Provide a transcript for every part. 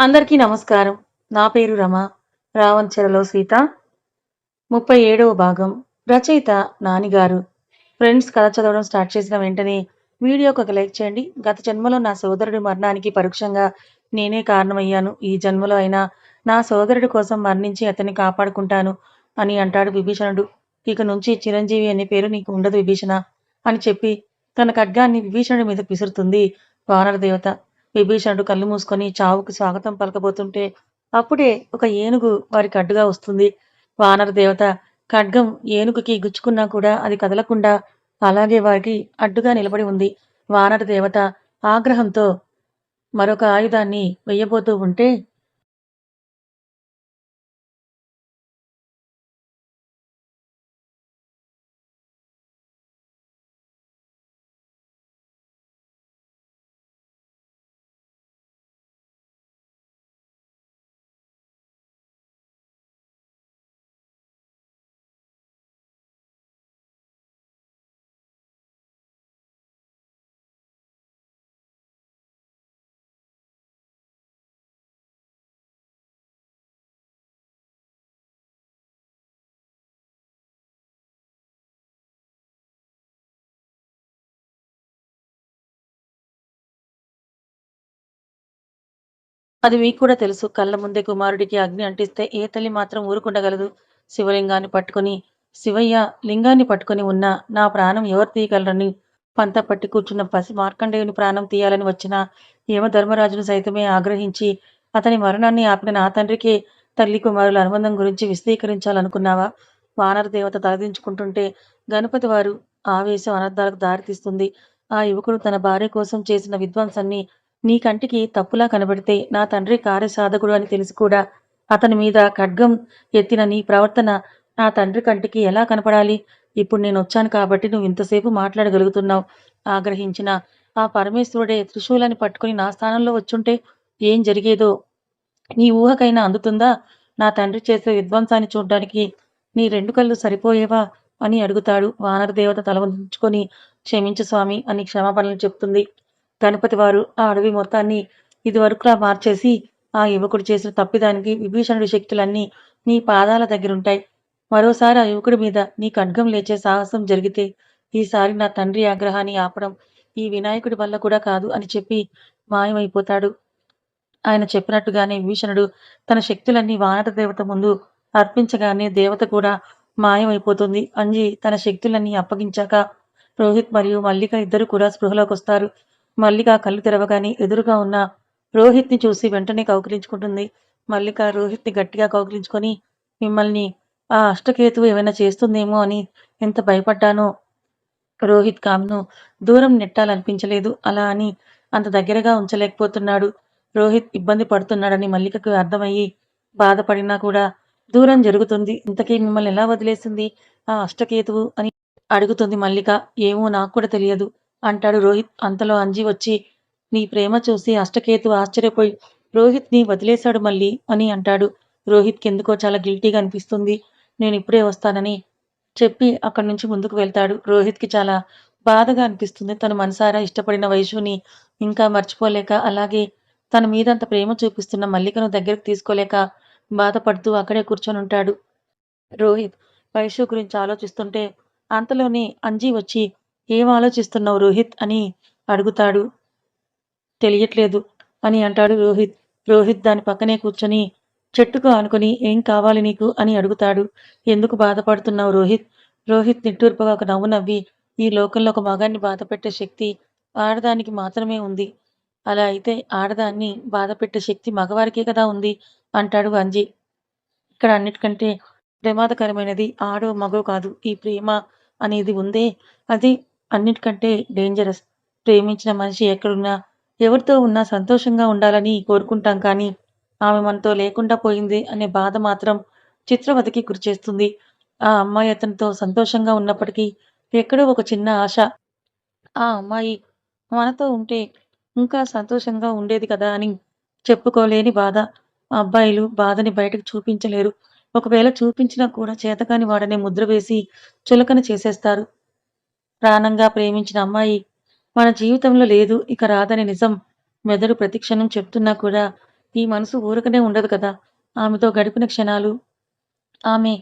అందరికీ నమస్కారం. నా పేరు రమ. రావంచెరలో సీత. ముప్పై ఏడవ భాగం. రచయిత నానిగారు. ఫ్రెండ్స్ కథ చదవడం స్టార్ట్ చేసిన వెంటనే వీడియోకి ఒక లైక్ చేయండి. గత జన్మలో నా సోదరుడి మరణానికి పరోక్షంగా నేనే కారణమయ్యాను. ఈ జన్మలో అయినా నా సోదరుడి కోసం మరణించి అతన్ని కాపాడుకుంటాను అని అంటాడు విభీషణుడు. ఇక నుంచి చిరంజీవి అనే పేరు నీకు ఉండదు విభీషణ అని చెప్పి తన ఖడ్గాన్ని విభీషణుడి మీద పిసురుతుంది వానర దేవత విభీషణుడు కళ్ళు మూసుకొని చావుకు స్వాగతం పలకబోతుంటే అప్పుడే ఒక ఏనుగు వారికి అడ్డుగా వస్తుంది. వానర దేవత ఖడ్గం ఏనుగుకి గుచ్చుకున్నా కూడా అది కదలకుండా అలాగే వారికి అడ్డుగా నిలబడి ఉంది. వానర దేవత ఆగ్రహంతో మరొక ఆయుధాన్ని వెయ్యబోతూ ఉంటే అది మీకు కూడా తెలుసు. కళ్ళ ముందే కుమారుడికి అగ్ని అంటిస్తే ఏ తల్లి మాత్రం ఊరుకుండగలదు. శివలింగాన్ని పట్టుకొని శివయ్య లింగాన్ని పట్టుకొని ఉన్న నా ప్రాణం ఎవరు తీయగలరని పంత పట్టి కూర్చున్న పసి మార్కండేయుని ప్రాణం తీయాలని వచ్చిన యమధర్మరాజును సైతమే ఆగ్రహించి అతని మరణాన్ని ఆపిన నా తండ్రికి తల్లి కుమారుల అనుబంధం గురించి విశదీకరించాలనుకున్నావా? వానర దేవత తలదించుకుంటుంటే గణపతి వారు ఆవేశం అనర్థాలకు దారితీస్తుంది. ఆ యువకుడు తన భార్య కోసం చేసిన విధ్వంసాన్ని నీ కంటికి తప్పులా కనబడితే నా తండ్రి కార్యసాధకుడు అని తెలిసి కూడా అతని మీద ఖడ్గం ఎత్తిన నీ ప్రవర్తన నా తండ్రి కంటికి ఎలా కనపడాలి? ఇప్పుడు నేను వచ్చాను కాబట్టి నువ్వు ఇంతసేపు మాట్లాడగలుగుతున్నావు. ఆగ్రహించిన ఆ పరమేశ్వరుడే త్రిశూలాన్ని పట్టుకుని నా స్థానంలో వచ్చుంటే ఏం జరిగేదో? నీ ఊహకైనా అందుతుందా? నా తండ్రి చేసే విధ్వంసాన్ని చూడ్డానికి నీ రెండు కళ్ళు సరిపోయేవా? అని అడుగుతాడు వానర దేవత తల వంచుకొని. క్షమించు స్వామి అని క్షమాపణలు చెప్తుంది. గణపతి వారు ఆ అడవి మొత్తాన్ని ఇదివరకులా మార్చేసి ఆ యువకుడు చేసిన తప్పిదానికి విభీషణుడి శక్తులన్నీ నీ పాదాల దగ్గరుంటాయి. మరోసారి ఆ యువకుడి మీద నీ ఖడ్గం లేచే సాహసం జరిగితే ఈసారి నా తండ్రి ఆగ్రహాన్ని ఆపడం ఈ వినాయకుడి వల్ల కూడా కాదు అని చెప్పి మాయమైపోతాడు. ఆయన చెప్పినట్టుగానే విభీషణుడు తన శక్తులన్నీ వానర దేవత ముందు అర్పించగానే దేవత కూడా మాయమైపోతుంది. అంజి తన శక్తులన్నీ అప్పగించాక రోహిత్ మరియు మల్లిక ఇద్దరు కూడా స్పృహలోకి వస్తారు మల్లిక కళ్ళు తెరవగానే ఎదురుగా ఉన్న రోహిత్ని చూసి వెంటనే కౌగిలించుకుంటుంది. మల్లిక రోహిత్ని గట్టిగా కౌగిలించుకొని మిమ్మల్ని ఆ అష్టకేతువు ఏమైనా చేస్తుందేమో అని ఎంత భయపడ్డానో. రోహిత్ కామ్ను దూరం నెట్టాలనిపించలేదు. అలా అని అంత దగ్గరగా ఉంచలేకపోతున్నాడు. రోహిత్ ఇబ్బంది పడుతున్నాడని మల్లికకు అర్థమయ్యి బాధపడినా కూడా దూరం జరుగుతుంది. ఇంతకీ మిమ్మల్ని ఎలా వదిలేసింది ఆ అష్టకేతువు? అని అడుగుతుంది మల్లిక. ఏమో నాకు కూడా తెలియదు. అంటాడు రోహిత్. అంతలో అంజి వచ్చి నీ ప్రేమ చూసి అష్టకేతు ఆశ్చర్యపోయి రోహిత్ని వదిలేశాడు మళ్ళీ అని అంటాడు. రోహిత్కి ఎందుకో చాలా గిల్టీగా అనిపిస్తుంది. నేను ఇప్పుడే వస్తానని చెప్పి అక్కడి నుంచి ముందుకు వెళ్తాడు. రోహిత్కి చాలా బాధగా అనిపిస్తుంది. తను మనసారా ఇష్టపడిన వైశుని ఇంకా మర్చిపోలేక అలాగే తన మీద అంత ప్రేమ చూపిస్తున్న మల్లికను దగ్గరకు తీసుకోలేక బాధపడుతూ అక్కడే కూర్చొని ఉంటాడు రోహిత్. వైషు గురించి ఆలోచిస్తుంటే అంతలోనే అంజీ వచ్చి ఏం ఆలోచిస్తున్నావు రోహిత్ అని అడుగుతాడు. తెలియట్లేదు అని అంటాడు రోహిత్. రోహిత్ దాని పక్కనే కూర్చొని చెట్టుకు ఆనుకొని ఏం కావాలి నీకు అని అడుగుతాడు. ఎందుకు బాధపడుతున్నావు రోహిత్? రోహిత్ నిట్టూర్పుగా ఒక నవ్వు నవ్వి ఈ లోకంలో ఒక మగాన్ని బాధపెట్టే శక్తి ఆడదానికి మాత్రమే ఉంది. అలా అయితే ఆడదాన్ని బాధపెట్టే శక్తి మగవారికే కదా ఉంది అంటాడు అంజీ. ఇక్కడ అన్నిటికంటే ప్రమాదకరమైనది ఆడో మగో కాదు. ఈ ప్రేమ అనేది ఉందే అది అన్నిటికంటే డేంజరస్ ప్రేమించిన మనిషి ఎక్కడున్నా ఎవరితో ఉన్నా సంతోషంగా ఉండాలని కోరుకుంటాం కానీ ఆమె మనతో లేకుండా పోయింది అనే బాధ మాత్రం చిత్రవతికి గురిచేస్తుంది. ఆ అమ్మాయి అతనితో సంతోషంగా ఉన్నప్పటికీ ఎక్కడో ఒక చిన్న ఆశ. ఆ అమ్మాయి మనతో ఉంటే ఇంకా సంతోషంగా ఉండేది కదా అని చెప్పుకోలేని బాధ. అబ్బాయిలు బాధని బయటకు చూపించలేరు. ఒకవేళ చూపించినా కూడా చేతకాని వాడనే ముద్ర వేసి చులకన చేసేస్తారు. ప్రాణంగా ప్రేమించిన అమ్మాయి మన జీవితంలో లేదు ఇక రాదని నిజం. మెదడు ప్రతిక్షణం చెప్తున్నా కూడా ఈ మనసు ఊరకనే ఉండదు కదా. ఆమెతో గడిపిన క్షణాలు ఆమె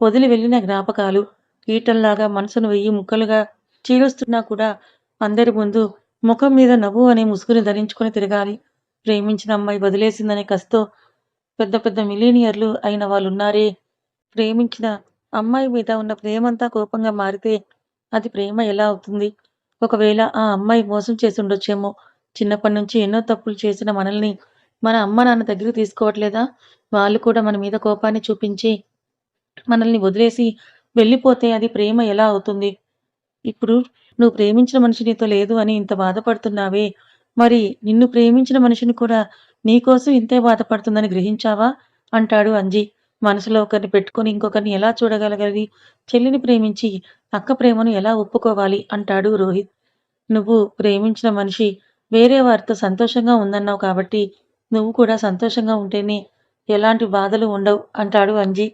వదిలి వెళ్ళిన జ్ఞాపకాలు ఈటల్లాగా మనసును వెయ్యి ముక్కలుగా చీలుస్తున్నా కూడా అందరి ముందు ముఖం మీద నవ్వు అనే ముసుగుని ధరించుకొని తిరగాలి. ప్రేమించిన అమ్మాయి వదిలేసిందనే కసితో పెద్ద పెద్ద మిలీనియర్లు అయిన వాళ్ళున్నారే. ప్రేమించిన అమ్మాయి మీద ఉన్న ప్రేమంతా కోపంగా మారితే అది ప్రేమ ఎలా అవుతుంది? ఒకవేళ ఆ అమ్మాయి మోసం చేసి ఉండొచ్చేమో చిన్నప్పటి నుంచి ఎన్నో తప్పులు చేసిన మనల్ని మన అమ్మ నాన్న దగ్గరికి తీసుకోవట్లేదా? వాళ్ళు కూడా మన మీద కోపాన్ని చూపించి మనల్ని వదిలేసి వెళ్ళిపోతే అది ప్రేమ ఎలా అవుతుంది? ఇప్పుడు నువ్వు ప్రేమించిన మనిషి నీతో లేదు అని ఇంత బాధపడుతున్నావే. మరి నిన్ను ప్రేమించిన మనిషిని కూడా నీకోసం ఇంతే బాధపడుతుందని గ్రహించావా? అంటాడు అంజి. మనసులో ఒకరిని పెట్టుకొని ఇంకొకరిని ఎలా చూడగలగలి చెల్లిని ప్రేమించి అక్క ప్రేమను ఎలా ఒప్పుకోవాలి అంటాడు రోహిత్. నువ్వు ప్రేమించిన మనిషి వేరే వారితో సంతోషంగా ఉందన్నావు కాబట్టి నువ్వు కూడా సంతోషంగా ఉంటేనే ఎలాంటి బాధలు ఉండవు అంటాడు అంజి.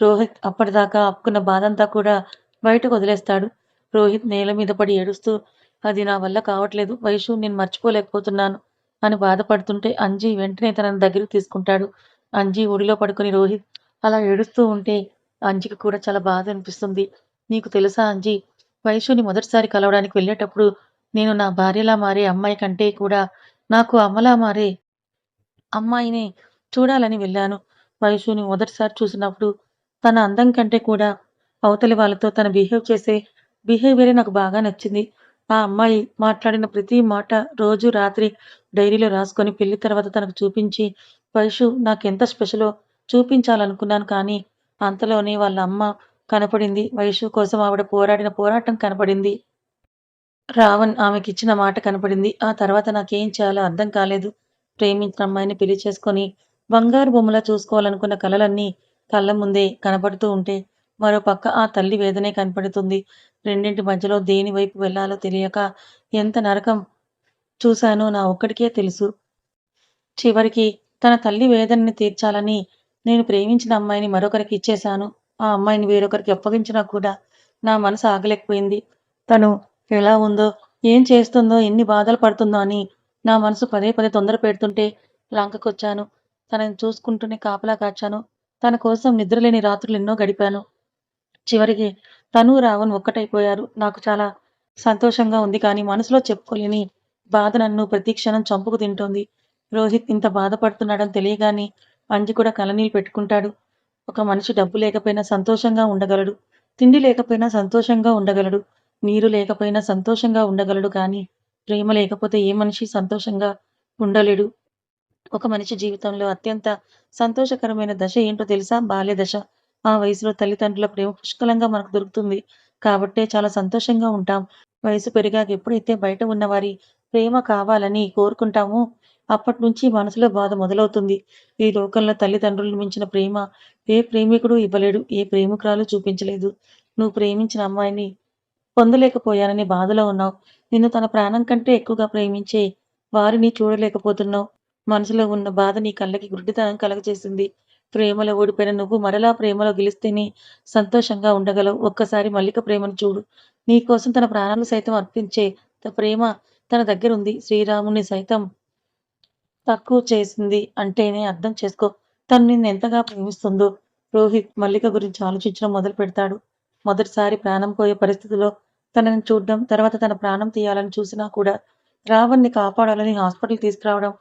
రోహిత్ అప్పటిదాకా అప్పుకున్న బాధంతా కూడా బయటకు వదిలేస్తాడు. రోహిత్ నేల మీద పడి ఏడుస్తూ అది నా వల్ల కావట్లేదు వైషు నేను మర్చిపోలేకపోతున్నాను అని బాధపడుతుంటే అంజీ వెంటనే తనని దగ్గరికి తీసుకుంటాడు. అంజీ ఒడిలో పడుకుని రోహిత్ అలా ఏడుస్తూ ఉంటే అంజికి కూడా చాలా బాధ అనిపిస్తుంది. నీకు తెలుసా అంజి? వైషుని మొదటిసారి కలవడానికి వెళ్ళేటప్పుడు నేను నా భార్యలా మారే అమ్మాయి కంటే కూడా నాకు అమ్మలా మారే అమ్మాయిని చూడాలని వెళ్ళాను. వైషుని మొదటిసారి చూసినప్పుడు తన అందం కంటే కూడా అవతలి వాళ్ళతో తన బిహేవ్ చేసే బిహేవియరే నాకు బాగా నచ్చింది. ఆ అమ్మాయి మాట్లాడిన ప్రతి మాట రోజు రాత్రి డైరీలో రాసుకొని పెళ్ళి తర్వాత తనకు చూపించి వైషు నాకెంత స్పెషలో చూపించాలనుకున్నాను కానీ అంతలోనే వాళ్ళ అమ్మ కనపడింది. వైషు కోసం ఆవిడ పోరాడిన పోరాటం కనపడింది. రావణ్ ఆమెకిచ్చిన మాట కనపడింది. ఆ తర్వాత నాకేం చేయాలో అర్థం కాలేదు. ప్రేమించిన అమ్మాయిని పెళ్ళి చేసుకొని బంగారు బొమ్మలా చూసుకోవాలనుకున్న కలలన్నీ కళ్ళ ముందే కనపడుతూ ఉంటే మరో పక్క ఆ తల్లి వేదనే కనపడుతుంది. రెండింటి మధ్యలో దేని వైపు వెళ్ళాలో తెలియక ఎంత నరకం చూశానో నా ఒక్కడికే తెలుసు. చివరికి తన తల్లి వేదనని తీర్చాలని నేను ప్రేమించిన అమ్మాయిని మరొకరికి ఇచ్చేశాను. ఆ అమ్మాయిని వేరొకరికి అప్పగించినా కూడా నా మనసు ఆగలేకపోయింది. తను ఎలా ఉందో ఏం చేస్తుందో ఎన్ని బాధలు పడుతుందో అని నా మనసు పదే పదే తొందర పెడుతుంటే లంకకొచ్చాను. తనని చూసుకుంటూనే కాపలా కాచాను. తన కోసం నిద్రలేని రాత్రులు ఎన్నో గడిపాను. చివరికి తను రావణ్ ఒక్కటైపోయారు. నాకు చాలా సంతోషంగా ఉంది కానీ మనసులో చెప్పుకోలేని బాధ నన్ను ప్రతి క్షణం చంపుకు తింటోంది. రోహిత్ ఇంత బాధపడుతున్నాడని తెలియగానే పంజి కూడా కలనీళ్ళు పెట్టుకుంటాడు. ఒక మనిషి డబ్బు లేకపోయినా సంతోషంగా ఉండగలడు. తిండి లేకపోయినా సంతోషంగా ఉండగలడు. నీరు లేకపోయినా సంతోషంగా ఉండగలడు కానీ ప్రేమ లేకపోతే ఏ మనిషి సంతోషంగా ఉండలేడు. ఒక మనిషి జీవితంలో అత్యంత సంతోషకరమైన దశ ఏంటో తెలుసా? బాల్య దశ. ఆ వయసులో తల్లిదండ్రుల ప్రేమ పుష్కలంగా మనకు దొరుకుతుంది. కాబట్టే చాలా సంతోషంగా ఉంటాం. వయసు పెరిగాక ఎప్పుడైతే బయట ఉన్నవారి ప్రేమ కావాలని కోరుకుంటామో అప్పటి నుంచి మనసులో బాధ మొదలవుతుంది. ఈ లోకంలో తల్లిదండ్రులను మించిన ప్రేమ ఏ ప్రేమికుడు ఇవ్వలేడు ఏ ప్రేమికురాలు చూపించలేదు. నువ్వు ప్రేమించిన అమ్మాయిని పొందలేకపోయానని బాధలో ఉన్నావు. నిన్ను తన ప్రాణం కంటే ఎక్కువగా ప్రేమించే వారిని చూడలేకపోతున్నావు. మనసులో ఉన్న బాధ నీ కళ్ళకి గుడ్డితనం కలగజేసింది. ప్రేమలో ఓడిపోయిన నువ్వు మరలా ప్రేమలో గెలిస్తేనే సంతోషంగా ఉండగలవు. ఒక్కసారి మల్లిక ప్రేమను చూడు. నీ కోసం తన ప్రాణాలు సైతం అర్పించే ప్రేమ తన దగ్గర ఉంది శ్రీరాముని సైతం తక్కువ చేసింది అంటేనే అర్థం చేసుకో. తను నిన్ను ఎంతగా ప్రేమిస్తుందో. రోహిత్ మల్లిక గురించి ఆలోచించడం మొదలు పెడతాడు మొదటిసారి ప్రాణం పోయే పరిస్థితిలో తనని చూడడం తర్వాత తన ప్రాణం తీయాలని చూసినా కూడా రావణ్ణి కాపాడాలని హాస్పిటల్ తీసుకురావడం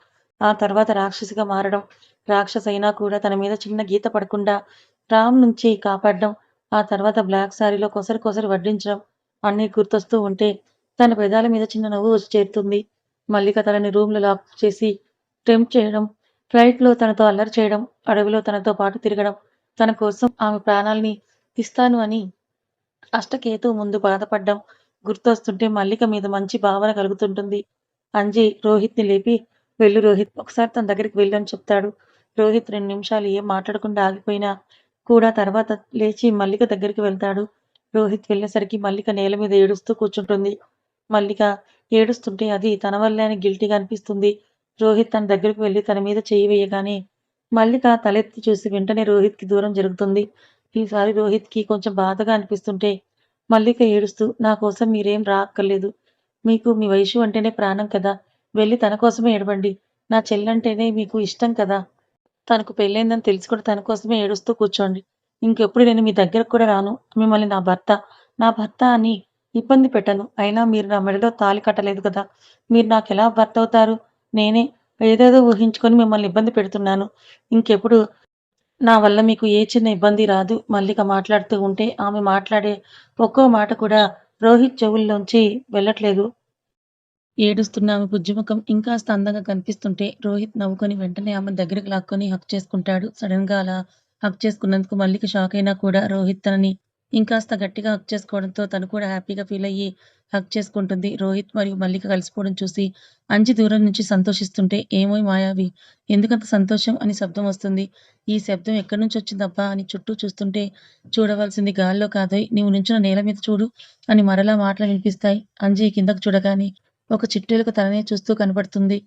ఆ తర్వాత రాక్షసిగా మారడం రాక్షస అయినా కూడా తన మీద చిన్న గీత పడకుండా రామ్ నుంచి కాపాడడం ఆ తర్వాత బ్లాక్ శారీలో కొసరి కొసరి వడ్డించడం అన్నీ గుర్తొస్తూ ఉంటే తన పెదాల మీద చిన్న నవ్వు వచ్చి చేరుతుంది. మల్లిక తనని రూమ్లో లాక్ చేసి టెంప్ చేయడం ఫ్లైట్లో తనతో అల్లరి చేయడం అడవిలో తనతో పాటు తిరగడం తన కోసం ఆమె ప్రాణాల్ని ఇస్తాను అని అష్టకేతు ముందు బాధపడ్డం గుర్తొస్తుంటే మల్లిక మీద మంచి భావన కలుగుతుంటుంది. అంజి రోహిత్ని లేపి వెళ్ళు రోహిత్ ఒకసారి తన దగ్గరికి వెళ్ళని చెప్తాడు. రోహిత్ రెండు నిమిషాలు ఏం మాట్లాడకుండా ఆగిపోయినా కూడా తర్వాత లేచి మల్లిక దగ్గరికి వెళ్తాడు. రోహిత్ వెళ్ళేసరికి మల్లిక నేల మీద ఏడుస్తూ కూర్చుంటుంది. మల్లిక ఏడుస్తుంటే అది తన వల్లే అని గిల్టీగా అనిపిస్తుంది. రోహిత్ తన దగ్గరికి వెళ్ళి తన మీద చేయి వేయగానే మల్లిక తలెత్తి చూసి వెంటనే రోహిత్కి దూరం జరుగుతుంది. ఈసారి రోహిత్కి కొంచెం బాధగా అనిపిస్తుంటే మల్లిక ఏడుస్తూ నా కోసం మీరేం రాక్కర్లేదు. మీకు మీ వయసు అంటేనే ప్రాణం కదా. వెళ్ళి తన కోసమే ఏడవండి. నా చెల్లంటేనే మీకు ఇష్టం కదా. తనకు పెళ్ళైందని తెలిసి కూడా తన కోసమే ఏడుస్తూ కూర్చోండి. ఇంకెప్పుడు నేను మీ దగ్గరకు కూడా రాను. మిమ్మల్ని నా భర్త నా భర్త అని ఇబ్బంది పెట్టను. అయినా మీరు నా మెడలో తాళి కట్టలేదు కదా. మీరు నాకు ఎలా భర్త అవుతారు? నేనే ఏదేదో ఊహించుకొని మిమ్మల్ని ఇబ్బంది పెడుతున్నాను. ఇంకెప్పుడు నా వల్ల మీకు ఏ చిన్న ఇబ్బంది రాదు. మల్లిక మాట్లాడుతూ ఉంటే ఆమె మాట్లాడే ఒక్కో మాట కూడా రోహిత్ చెవుల్లోంచి వెళ్ళట్లేదు. ఏడుస్తున్న ఆమె బుజ్జిముఖం. ఇంకాస్త అందంగా కనిపిస్తుంటే రోహిత్ నవ్వుకొని వెంటనే ఆమె దగ్గరకు లాక్కొని హక్ చేసుకుంటాడు. సడన్గా అలా హక్ చేసుకున్నందుకు మల్లిక షాక్ అయినా కూడా రోహిత్ తనని ఇంకాస్త గట్టిగా హక్ చేసుకోవడంతో తను కూడా హ్యాపీగా ఫీల్ అయ్యి హక్ చేసుకుంటుంది. రోహిత్ మరియు మల్లిక కలిసిపోవడం చూసి అంజి దూరం నుంచి సంతోషిస్తుంటే ఏమోయ్ మాయావి ఎందుకంత సంతోషం? అని శబ్దం వస్తుంది. ఈ శబ్దం ఎక్కడి నుంచి వచ్చిందబ్బా? అని చుట్టూ చూస్తుంటే చూడవలసింది గాల్లో కాదోయ్ నీవు నుంచిన నేల మీద చూడు అని మరలా మాటలు వినిపిస్తాయి. అంజి కిందకు చూడగానే ఒక చిట్టేలకు తననే చూస్తూ కనబడుతుంది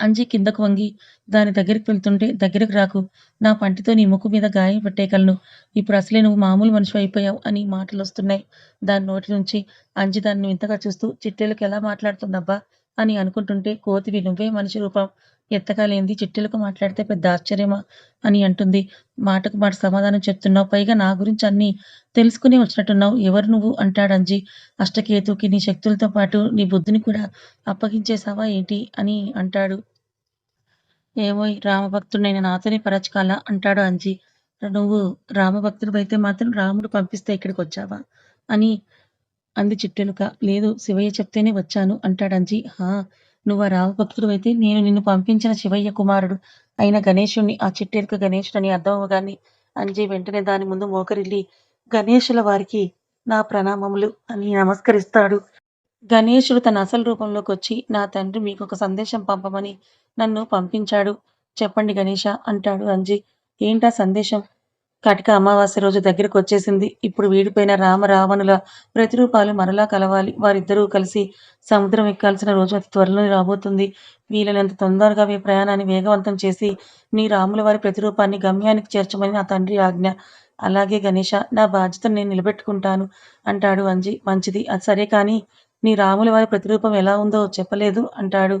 అంజి కిందకు వంగి దాని దగ్గరికి వెళ్తుంటే దగ్గరకు రాకు. నా పంటితో నీ ముక్కు మీద గాయం పెట్టేయగలను. ఇప్పుడు అసలే నువ్వు మామూలు మనిషి అయిపోయావు అని మాటలు వస్తున్నాయి దాని నోటి నుంచి అంజి దాన్ని వింతగా చూస్తూ చిట్టెలకు ఎలా మాట్లాడుతుందబ్బా? అని అనుకుంటుంటే కోతివి నువ్వే మనిషి రూపం ఎత్తకాలేంది చిట్టెలకు మాట్లాడితే పెద్ద ఆశ్చర్యమా? అని అంటుంది. మాటకు మాట సమాధానం చెప్తున్నావు. పైగా నా గురించి అన్ని తెలుసుకుని వచ్చినట్టున్నావు. ఎవరు నువ్వు? అంటాడు అంజి. అష్టకేతుకి నీ శక్తులతో పాటు నీ బుద్ధిని కూడా అప్పగించేశావా ఏంటి? అని అంటాడు. ఏమోయ్ రామభక్తుడైన నాతోనే పరచకాల? అంటాడు అంజీ. నువ్వు రామభక్తుడు అయితే మాత్రం రాముడు పంపిస్తే ఇక్కడికి వచ్చావా? అని అంది చిట్టెనుక. లేదు శివయ్య చెప్తేనే వచ్చాను అంటాడు అంజి. హా నువ్వు ఆ అయితే నేను నిన్ను పంపించిన శివయ్య కుమారుడు అయిన గణేశుణ్ణి ఆ చిట్టెనుక గణేశుడని అర్థం అవ్వగానే అంజి వెంటనే దాని ముందు మోకరిల్లి గణేశుల వారికి నా ప్రణామములు అని నమస్కరిస్తాడు. గణేశుడు తన అసలు రూపంలోకి వచ్చి నా తండ్రి మీకు ఒక సందేశం పంపమని నన్ను పంపించాడు. చెప్పండి గణేష అంటాడు అంజి. ఏంటా సందేశం? కటిక అమావాస్య రోజు దగ్గరకు వచ్చేసింది ఇప్పుడు వీడిపోయిన రామ రావణుల ప్రతిరూపాలు మరలా కలవాలి. వారిద్దరూ కలిసి సముద్రం ఎక్కాల్సిన రోజు అతి త్వరలో రాబోతుంది. వీలైనంత తొందరగా మీ ప్రయాణాన్ని వేగవంతం చేసి నీ రాముల వారి ప్రతిరూపాన్ని గమ్యానికి చేర్చమని నా తండ్రి ఆజ్ఞ. అలాగే గణేష నా బాధ్యతను నేను నిలబెట్టుకుంటాను అంటాడు అంజి. మంచిది. అది సరే కానీ నీ రాముల వారి ప్రతిరూపం ఎలా ఉందో చెప్పలేదు అంటాడు.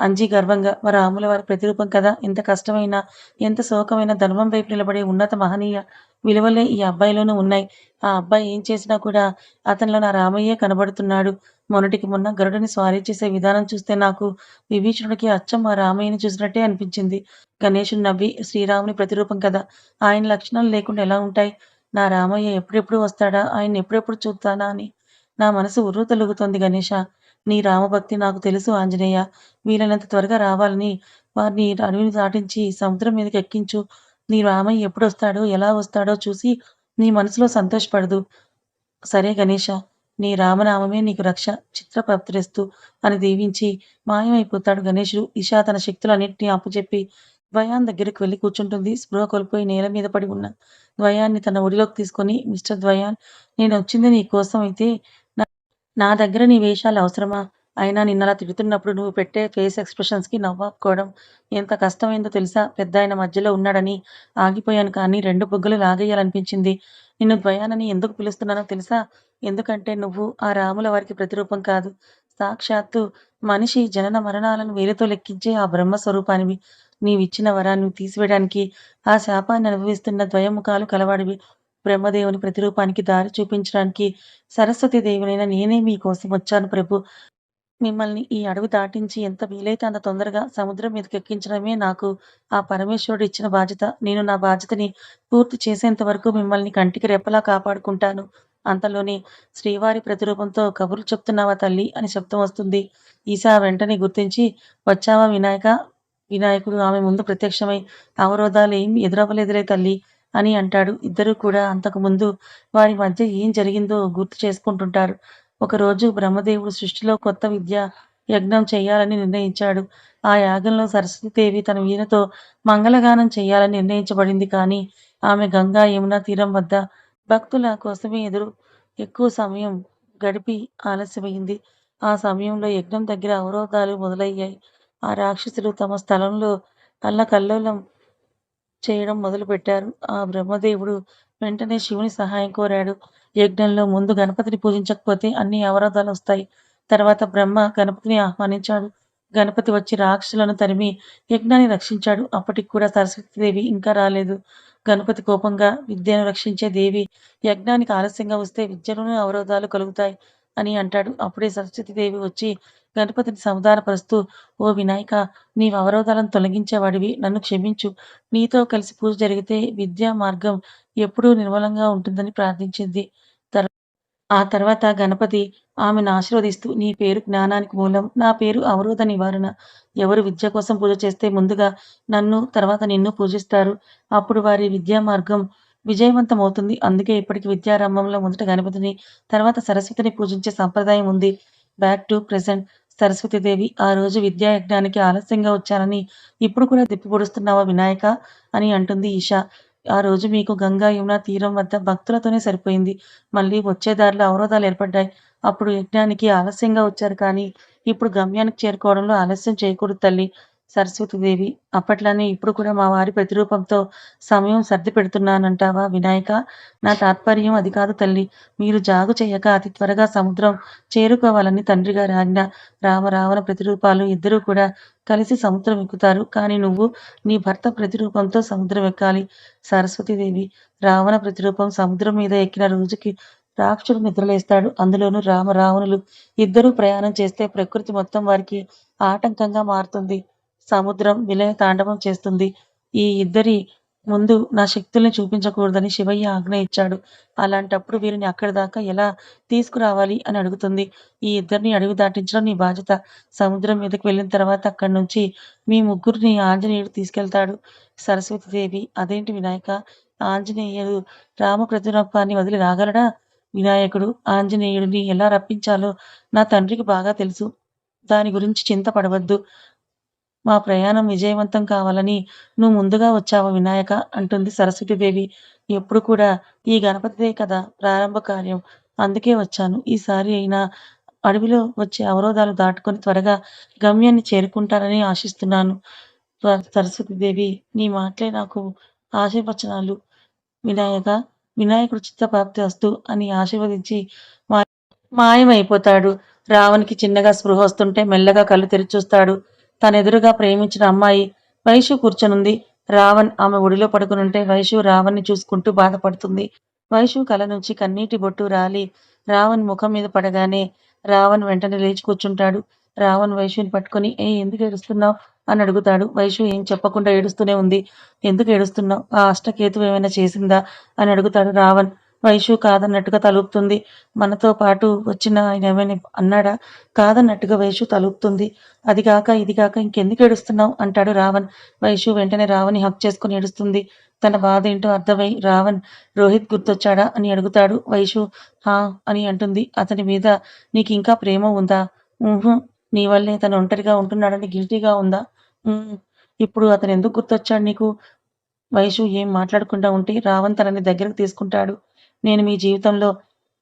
అంజీ గర్వంగా మా రాముల వారి ప్రతిరూపం కదా? ఎంత కష్టమైన ఎంత శోకమైన ధర్మం వైపు నిలబడే ఉన్నత మహనీయ విలువలే ఈ అబ్బాయిలోనూ ఉన్నాయి. ఆ అబ్బాయి ఏం చేసినా కూడా అతనిలో నా రామయ్యే కనబడుతున్నాడు. మొన్నటికి మొన్న గరుడిని స్వారీ చేసే విధానం చూస్తే నాకు విభీషణుడికి అచ్చం మా రామయ్యని చూసినట్టే అనిపించింది. గణేషుని నవ్వి శ్రీరాముని ప్రతిరూపం కదా? ఆయన లక్షణాలు లేకుండా ఎలా ఉంటాయి? నా రామయ్య ఎప్పుడెప్పుడు వస్తాడా? ఆయన ఎప్పుడెప్పుడు చూస్తానా? అని నా మనసు ఉర్రు తొలుగుతోంది గణేష నీ రామభక్తి నాకు తెలుసు ఆంజనేయ. వీలైనంత త్వరగా రావాలని వారిని అడవిని దాటించి సముద్రం మీదకి ఎక్కించు. నీ రామయ్య ఎప్పుడు వస్తాడో ఎలా వస్తాడో చూసి నీ మనసులో సంతోషపడదు. సరే గణేష నీ రామనామమే నీకు రక్ష చిత్రపత్రిస్తూ అని దీవించి మాయమైపోతాడు గణేషుడు ఇషా తన శక్తులన్నింటినీ అప్పుచెప్పి ద్వయాన్ దగ్గరికి వెళ్ళి కూర్చుంటుంది. స్పృహ కోల్పోయి నేల మీద పడి ఉన్న ద్వయాన్ని తన ఒడిలోకి తీసుకొని మిస్టర్ ద్వయాన్ నేను వచ్చింది నీ కోసం అయితే నా దగ్గర నీ వేషాలు అవసరమా? అయినా నిన్నలా తిడుతున్నప్పుడు నువ్వు పెట్టే ఫేస్ ఎక్స్ప్రెషన్స్కి నవ్వాపుకోవడం ఎంత కష్టమైందో తెలుసా? పెద్ద ఆయన మధ్యలో ఉన్నాడని. ఆగిపోయాను కానీ రెండు బుగ్గలు లాగేయాలనిపించింది. నిన్ను ద్వయానని ఎందుకు పిలుస్తున్నానో తెలుసా? ఎందుకంటే నువ్వు ఆ రాముల వారికి ప్రతిరూపం కాదు. సాక్షాత్తు మనిషి జనన మరణాలను వేలితో లెక్కించే ఆ బ్రహ్మ స్వరూపానివి నీవిచ్చిన వరాన్ని తీసివేయడానికి ఆ శాపాన్ని అనుభవిస్తున్న ద్వయముఖాలు కలవాడివి. బ్రహ్మదేవుని ప్రతిరూపానికి దారి చూపించడానికి సరస్వతి దేవునైన నేనే మీకోసం వచ్చాను ప్రభు. మిమ్మల్ని ఈ అడవి దాటించి ఎంత వీలైతే అంత తొందరగా సముద్రం మీదకి ఎక్కించడమే నాకు ఆ పరమేశ్వరుడు ఇచ్చిన బాధ్యత. నేను నా బాధ్యతని పూర్తి చేసేంత వరకు మిమ్మల్ని కంటికి రెప్పలా కాపాడుకుంటాను. అంతలోనే శ్రీవారి ప్రతిరూపంతో కబుర్లు చెప్తున్నావా తల్లి అని శబ్దం వస్తుంది. ఈశా వెంటనే గుర్తించి వచ్చావా వినాయక? వినాయకుడు ఆమె ముందు ప్రత్యక్షమై అవరోధాలు ఏం ఎదురవ్వలేదులే తల్లి. అని అంటాడు. ఇద్దరూ కూడా అంతకుముందు వారి మధ్య ఏం జరిగిందో గుర్తు చేసుకుంటుంటారు. ఒకరోజు బ్రహ్మదేవుడు సృష్టిలో కొత్త విద్య యజ్ఞం చేయాలని నిర్ణయించాడు. ఆ యాగంలో సరస్వతీదేవి తన వీణతో మంగళగానం చేయాలని నిర్ణయించబడింది కానీ ఆమె గంగా యమున తీరం వద్ద భక్తుల కోసమే ఎదురు ఎక్కువ సమయం గడిపి ఆలస్యమైంది. ఆ సమయంలో యజ్ఞం దగ్గర అవరోధాలు మొదలయ్యాయి. ఆ రాక్షసులు తమ స్థలంలో అల్లకల్లోలం చేయడం మొదలుపెట్టారు. ఆ బ్రహ్మదేవుడు వెంటనే శివుని సహాయం కోరాడు. యజ్ఞంలో ముందు గణపతిని పూజించకపోతే అన్ని అవరోధాలు వస్తాయి తర్వాత బ్రహ్మ గణపతిని ఆహ్వానించాడు. గణపతి వచ్చి రాక్షసులను తరిమి యజ్ఞాన్ని రక్షించాడు. అప్పటికి కూడా సరస్వతీదేవి ఇంకా రాలేదు. గణపతి కోపంగా విద్యను రక్షించే దేవి యజ్ఞానికి ఆలస్యంగా వస్తే విద్యలోనూ అవరోధాలు కలుగుతాయి అని అంటాడు. అప్పుడే సరస్వతీదేవి వచ్చి గణపతిని సమాధానపరుస్తూ ఓ వినాయక నీవు అవరోధాలను తొలగించేవాడివి నన్ను క్షమించు. నీతో కలిసి పూజ జరిగితే విద్యా మార్గం ఎప్పుడూ నిర్మలంగా ఉంటుందని ప్రార్థించింది. ఆ తర్వాత గణపతి ఆమెను ఆశీర్వదిస్తూ నీ పేరు జ్ఞానానికి మూలం. నా పేరు అవరోధ నివారణ. ఎవరు విద్య కోసం పూజ చేస్తే ముందుగా నన్ను తర్వాత నిన్ను పూజిస్తారు. అప్పుడు వారి విద్యా మార్గం విజయవంతమవుతుంది. అందుకే ఇప్పటికి విద్యారంభంలో మొదట గణపతిని, తర్వాత సరస్వతిని పూజించే సంప్రదాయం ఉంది. బ్యాక్ టు ప్రెసెంట్ సరస్వతీదేవి ఆ రోజు విద్యా యజ్ఞానికి ఆలస్యంగా వచ్చానని ఇప్పుడు కూడా దెప్పిపొడుస్తున్నావా వినాయక అని అంటుంది ఈష. ఆ రోజు మీకు గంగా, యమున తీరం వద్ద భక్తులతోనే సరిపోయింది. మళ్ళీ వచ్చే దారిలో అవరోధాలు ఏర్పడ్డాయి. అప్పుడు యజ్ఞానికి ఆలస్యంగా వచ్చారు కానీ ఇప్పుడు గమ్యానికి చేరుకోవడంలో ఆలస్యం చేయకూడదు తల్లి సరస్వతీదేవి అప్పట్లోనే ఇప్పుడు కూడా మా వారి ప్రతిరూపంతో సమయం సర్ది పెడుతున్నానంటావా వినాయక నా తాత్పర్యం అది కాదు తల్లి మీరు జాగు చేయక అతి త్వరగా సముద్రం చేరుకోవాలని తండ్రిగా ఆజ్ఞ. రామ, రావణ ప్రతిరూపాలు ఇద్దరూ కూడా కలిసి సముద్రం ఎక్కుతారు. కానీ నువ్వు నీ భర్త ప్రతిరూపంతో సముద్రం ఎక్కాలి. సరస్వతీదేవి రావణ ప్రతిరూపం సముద్రం మీద ఎక్కిన రోజుకి రాక్షసుడు నిద్రలేస్తాడు. అందులోనూ రామ, రావణులు ఇద్దరూ ప్రయాణం చేస్తే ప్రకృతి మొత్తం వారికి ఆటంకంగా మారుతుంది. సముద్రం విలయ తాండవం చేస్తుంది. ఈ ఇద్దరి ముందు నా శక్తుల్ని చూపించకూడదని శివయ్య ఆజ్ఞ ఇచ్చాడు. అలాంటప్పుడు వీరిని అక్కడి దాకా ఎలా తీసుకురావాలి అని అడుగుతుంది. ఈ ఇద్దరిని అడుగు దాటించడం నీ బాధ్యత. సముద్రం మీదకి వెళ్ళిన తర్వాత అక్కడి నుంచి మీ ముగ్గురిని ఆంజనేయుడు తీసుకెళ్తాడు. సరస్వతీదేవి అదేంటి వినాయక ఆంజనేయుడు రామ వదిలి రాగలడా? వినాయకుడు ఆంజనేయుడిని ఎలా రప్పించాలో నా తండ్రికి బాగా తెలుసు. దాని గురించి చింత పడవద్దు. మా ప్రయాణం విజయవంతం కావాలని నువ్వు ముందుగా వచ్చావు వినాయక అంటుంది సరస్వతీదేవి. ఎప్పుడు కూడా ఈ గణపతిదే కదా ప్రారంభ కార్యం. అందుకే వచ్చాను. ఈసారి అయినా అడవిలో వచ్చే అవరోధాలు దాటుకొని త్వరగా గమ్యాన్ని చేరుకుంటారని ఆశిస్తున్నాను. సరస్వతీదేవి నీ మాటలే నాకు ఆశీర్వచనాలు వినాయక వినాయకుడు చిత్తప్రాప్తిరస్తు అని ఆశీర్వదించి మాయమైపోతాడు. రావణ్కి చిన్నగా స్పృహ వస్తుంటే మెల్లగా కళ్ళు తెరిచూస్తాడు తన తనెదురుగా ప్రేమించిన అమ్మాయి వైషు కూర్చొనుంది. రావణ్ ఆమె ఒడిలో పడుకునుంటే వైషు రావణ్ని చూసుకుంటూ బాధపడుతుంది. వైషు కల నుంచి కన్నీటి బొట్టు రాలి రావణ్ ముఖం మీద పడగానే రావణ్ వెంటనే లేచి కూర్చుంటాడు. రావణ్ వైషుని పట్టుకొని ఏ ఎందుకు ఏడుస్తున్నావు అని అడుగుతాడు. వైషు ఏం చెప్పకుండా ఏడుస్తూనే ఉంది. ఎందుకు ఏడుస్తున్నావు ఆ అష్టకేతువు ఏమైనా చేసిందా? అని అడుగుతాడు రావణ్. వైషు కాదన్నట్టుగా తలుపుతుంది మనతో పాటు వచ్చిన ఆయనేమైనా అన్నాడా? కాదన్నట్టుగా వైషు తలూపుతుంది. అదిగాక ఇదిగాక ఇంకెందుకు ఏడుస్తున్నావు అంటాడు రావణ్. వైషు వెంటనే రావణ్ని హక్ చేసుకొని ఏడుస్తుంది. తన బాధ ఏంటో అర్థమై రావణ్ రోహిత్ గుర్తొచ్చాడా? అని అడుగుతాడు. వైషు హా అని అంటుంది. అతని మీద నీకు ఇంకా ప్రేమ ఉందా? ఊహూ నీ వల్లే తను ఒంటరిగా ఉంటున్నాడని గిల్టీగా ఉందా? ఇప్పుడు అతను ఎందుకు గుర్తొచ్చాడు నీకు? వైషు ఏం మాట్లాడకుండా ఉంటే రావణ్ తనని దగ్గరకు తీసుకుంటాడు. నేను మీ జీవితంలో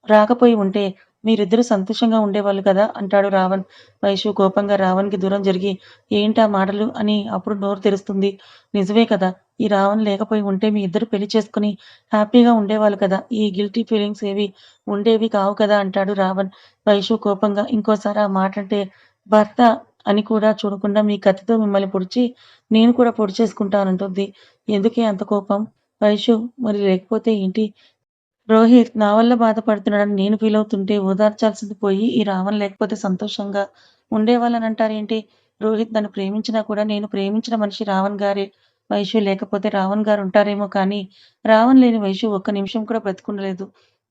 రాకపోయి ఉంటే మీరిద్దరూ సంతోషంగా ఉండేవాళ్ళు కదా అంటాడు రావణ్. వైషు కోపంగా రావణ్కి దూరం జరిగి ఏంటా మాటలు అని అప్పుడు నోరు తెరుస్తుంది. నిజమే కదా! ఈ రావణ్ లేకపోయి ఉంటే మీ ఇద్దరు పెళ్ళి చేసుకుని హ్యాపీగా ఉండేవాళ్ళు కదా! ఈ గిల్టీ ఫీలింగ్స్ ఏవి ఉండేవి కావు కదా అంటాడు రావణ్. వైషు కోపంగా ఇంకోసారి ఆ మాట అంటే భర్త అని కూడా చూడకుండా మీ కత్తితో మిమ్మల్ని పొడిచి నేను కూడా పొడిచేసుకుంటానంటుంది. ఎందుకే అంత కోపం? వైషు మరి లేకపోతే ఏంటి? రోహిత్ నా వల్ల బాధపడుతున్నాడని నేను ఫీల్ అవుతుంటే ఓదార్చాల్సింది పోయి ఈ రావణ్ లేకపోతే సంతోషంగా ఉండేవాళ్ళనంటారేంటి? రోహిత్ నన్ను ప్రేమించినా కూడా నేను ప్రేమించిన మనిషి రావణ్ గారే. వైశ్యు లేకపోతే రావణ్ గారు ఉంటారేమో కానీ రావణ్ లేని వైశ్యు ఒక్క నిమిషం కూడా బ్రతుకుండలేదు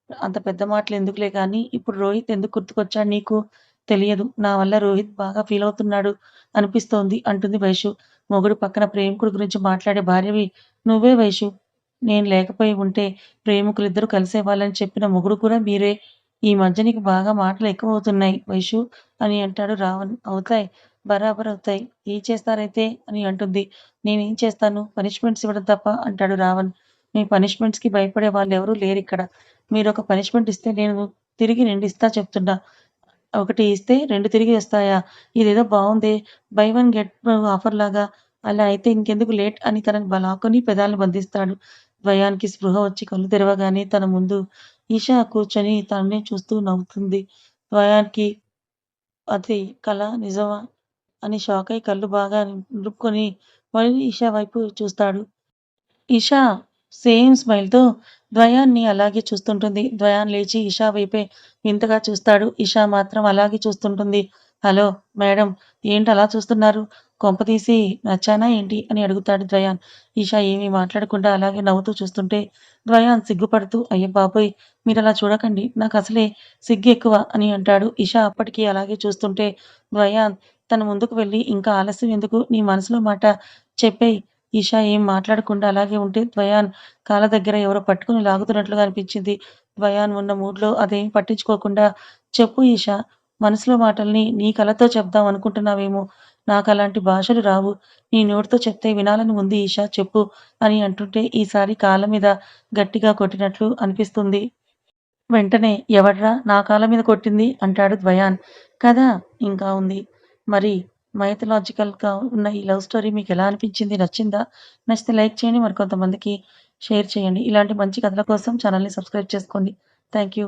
అంత పెద్ద మాటలు ఎందుకులే కానీ ఇప్పుడు రోహిత్ ఎందుకు గుర్తుకొచ్చాడు నీకు? తెలియదు. నా వల్ల రోహిత్ బాగా ఫీల్ అవుతున్నాడు అనిపిస్తోంది అంటుంది వైషు. మొగుడు పక్కన ప్రేమికుడు గురించి మాట్లాడే భార్యవి నువ్వే వైశు నేను లేకపోయి ఉంటే ప్రేమికులిద్దరూ కలిసేవాళ్ళని చెప్పిన మొగుడు కూడా మీరే. ఈ మధ్య నీకు బాగా మాటలు ఎక్కువవుతున్నాయి వైషు అని అంటాడు రావణ్. అవుతాయి. బరాబర్ అవుతాయి. ఏం చేస్తారైతే అని అంటుంది. నేనేం చేస్తాను? పనిష్మెంట్స్ ఇవ్వడం తప్ప అంటాడు రావణ్. మీ పనిష్మెంట్స్కి భయపడే ఇక్కడ మీరు ఒక పనిష్మెంట్ ఇస్తే నేను తిరిగి రెండు ఇస్తా చెప్తున్నా. ఒకటి ఇస్తే రెండు తిరిగి వస్తాయా? ఇదేదో బాగుంది బై వన్ గెట్ ఆఫర్ లాగా. అలా అయితే ఇంకెందుకు లేట్ అని తనని బలాకొని పెదాల్ని బంధిస్తాడు. ద్వయానికి స్పృహ వచ్చి కళ్ళు తెరవగానే తన ముందు ఈష కూర్చొని తననే చూస్తూ నవ్వుతుంది. ద్వయానికి అది కల నిజమా? అని షాక్ అయి కళ్ళు బాగా నిలుపుకొని మళ్ళీ ఇషా వైపు చూస్తాడు. ఇషా సేమ్ స్మైల్‌తో ద్వయాన్ని అలాగే చూస్తుంటుంది. ద్వయాన్ లేచి ఇషా వైపే వింతగా చూస్తాడు. ఇషా మాత్రం అలాగే చూస్తుంటుంది. హలో! మేడం ఏంటి అలా చూస్తున్నారు? కొంపతీసి నచ్చానా ఏంటి? అని అడుగుతాడు ద్వయాన్. ఈషా ఏమీ మాట్లాడకుండా అలాగే నవ్వుతూ చూస్తుంటే ద్వయాన్ సిగ్గుపడుతూ అయ్యో బాబోయ్ మీరు అలా చూడకండి. నాకు అసలే సిగ్గు ఎక్కువ అని అంటాడు. ఇషా అప్పటికీ అలాగే చూస్తుంటే ద్వయాన్ తన ముందుకు వెళ్ళి ఇంకా ఆలస్యం ఎందుకు? నీ మనసులో మాట చెప్పేయి ఈషా ఏం మాట్లాడకుండా అలాగే ఉంటే ద్వయాన్ కాళ్ళ దగ్గర ఎవరో పట్టుకుని లాగుతున్నట్లుగా అనిపించింది. ద్వయాన్ ఉన్న మూడ్‌లో అదేం పట్టించుకోకుండా చెప్పు ఈషా మనసులో మాటల్ని నీ కళతో చెప్దాం అనుకుంటున్నావేమో! నాకు అలాంటి భాషలు రావు. నీ నోటితో చెప్తే వినాలని ఉంది ఈషా చెప్పు అని అంటుంటే ఈసారి కాళ్ళ మీద గట్టిగా కొట్టినట్లు అనిపిస్తుంది. వెంటనే ఎవడ్రా నా కాళ్ళ మీద కొట్టింది? అంటాడు ద్వయాన్. కథ ఇంకా ఉంది. మరి మైథలాజికల్‌గా ఉన్న ఈ లవ్ స్టోరీ మీకు ఎలా అనిపించింది? నచ్చిందా? నచ్చితే లైక్ చేయండి. మరికొంతమందికి షేర్ చేయండి. ఇలాంటి మంచి కథల కోసం ఛానల్ని సబ్స్క్రైబ్ చేసుకోండి. Thank you.